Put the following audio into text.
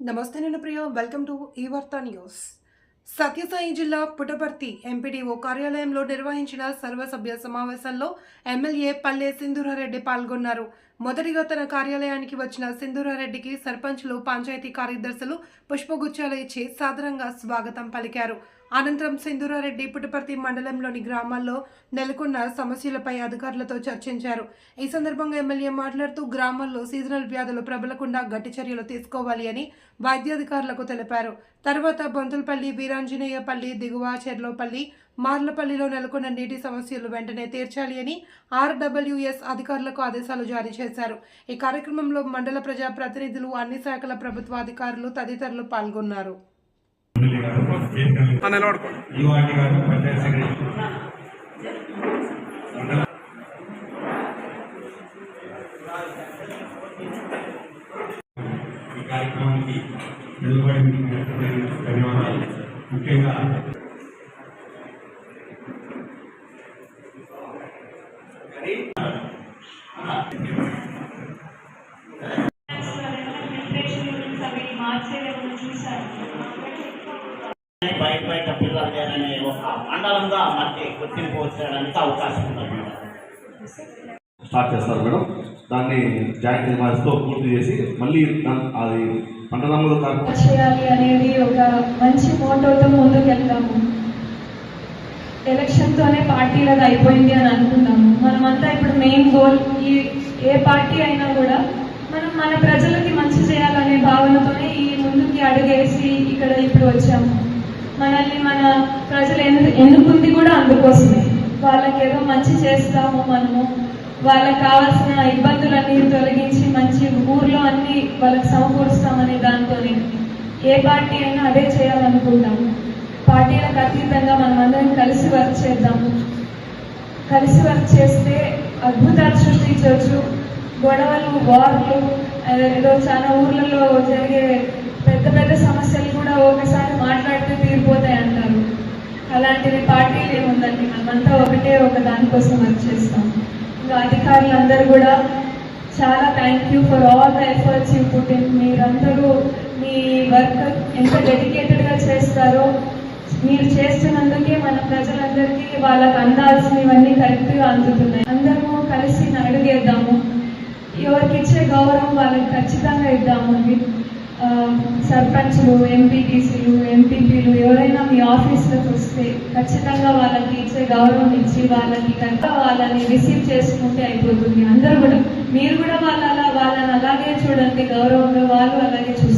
నమస్తే నేను ప్రియ welcome to ఈ వార్తా న్యూస్ సత్యసాయి జిల్లా పుటపర్తి ఎంపీడీఓ కార్యాలయంలో నిర్వహించిన సర్వసభ్య సమావేశంలో ఎమ్మెల్యే పల్లె సింధురారెడ్డి పాల్గొన్నారు. మొదటిగా తన కార్యాలయానికి వచ్చిన సింధూరారెడ్డికి సర్పంచ్లు పంచాయతీ కార్యదర్శులు పుష్పగుచ్చాలు ఇచ్చి సాదరంగా స్వాగతం పలికారు. అనంతరం సింధూరారెడ్డి పుటపర్తి మండలంలోని గ్రామాల్లో నెలకొన్న సమస్యలపై అధికారులతో చర్చించారు. ఈ సందర్భంగా ఎమ్మెల్యే మాట్లాడుతూ గ్రామాల్లో సీజనల్ వ్యాధులు ప్రబలకుండా గట్టి చర్యలు తీసుకోవాలి అని వైద్యాధికారులకు తెలిపారు. తర్వాత బొంతులపల్లి వీరాంజనేయపల్లి దిగువ చెర్లోపల్లి మార్లపల్లిలో నెలకొన్న నీటి సమస్యలు వెంటనే తీర్చాలి అని ఆర్డబ్ల్యూఎస్ అధికారులకు ఆదేశాలు జారీ చేశారు. ఈ కార్యక్రమంలో మండల ప్రజా ప్రతినిధులు అన్ని శాఖల ప్రభుత్వ అధికారులు తదితరులు పాల్గొన్నారు. ఈ కార్యక్రమానికి నిలబడి ధన్యవాదాలు. ముఖ్యంగా బయట బయట పిల్లలు ఒక మండలంగా మనకి గుర్తింపు వచ్చేయడానికి అవకాశం ఉంది. మేడం స్టార్ట్ చేస్తారు మేడం. దాన్ని జాయింట్తో పూర్తి చేసి మళ్ళీ అది పంటదమ్ముల కార్యక్రమం చేయాలి అనేది ఒక మంచి మోటోతో ముందుకెళ్తాము. ఎలక్షన్తోనే పార్టీలకు అయిపోయింది అని అనుకున్నాము మనమంతా ఇప్పుడు మెయిన్ గోల్ ఈ ఏ పార్టీ అయినా కూడా మనం మన ప్రజలకి మంచి చేయాలనే భావనతోనే ఈ ముందుకి అడుగేసి ఇక్కడ ఇప్పుడు వచ్చాము. మనల్ని మన ప్రజలు ఎందుకు ఎన్నుకుంది కూడా అందుకోసమే. వాళ్ళకి ఏదో మంచి చేస్తాము మనము. వాళ్ళకి కావాల్సిన ఇబ్బందులన్నీ తొలగించి మంచి ఊర్లో అన్ని వాళ్ళకి సమకూరుస్తామనే దాంతోనే ఏ పార్టీ అయినా అదే చేయాలనుకుంటాము. పార్టీలకు అతీతంగా మనం కలిసి వర్క్ చేద్దాము. కలిసి వర్క్ చేస్తే అద్భుతాలు సృష్టించవచ్చు గొడవలు వార్లు ఏదో చాలా ఊర్లలో జరిగే పెద్ద పెద్ద సమస్యలు కూడా ఒకసారి మాట్లాడితే తీరిపోతాయి అంటారు. అలాంటిది పార్టీలు ఏముందండి? మనమంతా ఒకటే ఒక దానికోసం వర్క్ చేస్తాం. ఇంకా అధికారులందరూ కూడా చాలా thank you for all the efforts you put in మీరందరూ మీ వర్క్ ఎంత డెడికేటెడ్గా చేస్తారో మీరు చేస్తున్నందుకే మన ప్రజలందరికీ వాళ్ళకి అందాల్సినవన్నీ కరెక్ట్గా అందుతున్నాయి. అందరము కలిసి అడుగేద్దాము ఎవరికి ఇచ్చే గౌరవం వాళ్ళకి ఖచ్చితంగా ఇద్దాము సర్పంచ్లు ఎంపీటీసీలు ఎంపీపీలు ఎవరైనా మీ ఆఫీస్లోకి వస్తే ఖచ్చితంగా వాళ్ళకి ఇచ్చే గౌరవం ఇచ్చి వాళ్ళకి కనుక వాళ్ళని రిసీవ్ చేసుకుంటే అయిపోతుంది. అందరూ కూడా మీరు కూడా వాళ్ళ అలా వాళ్ళని అలాగే చూడండి గౌరవంగా వాళ్ళు అలాగే చూడండి.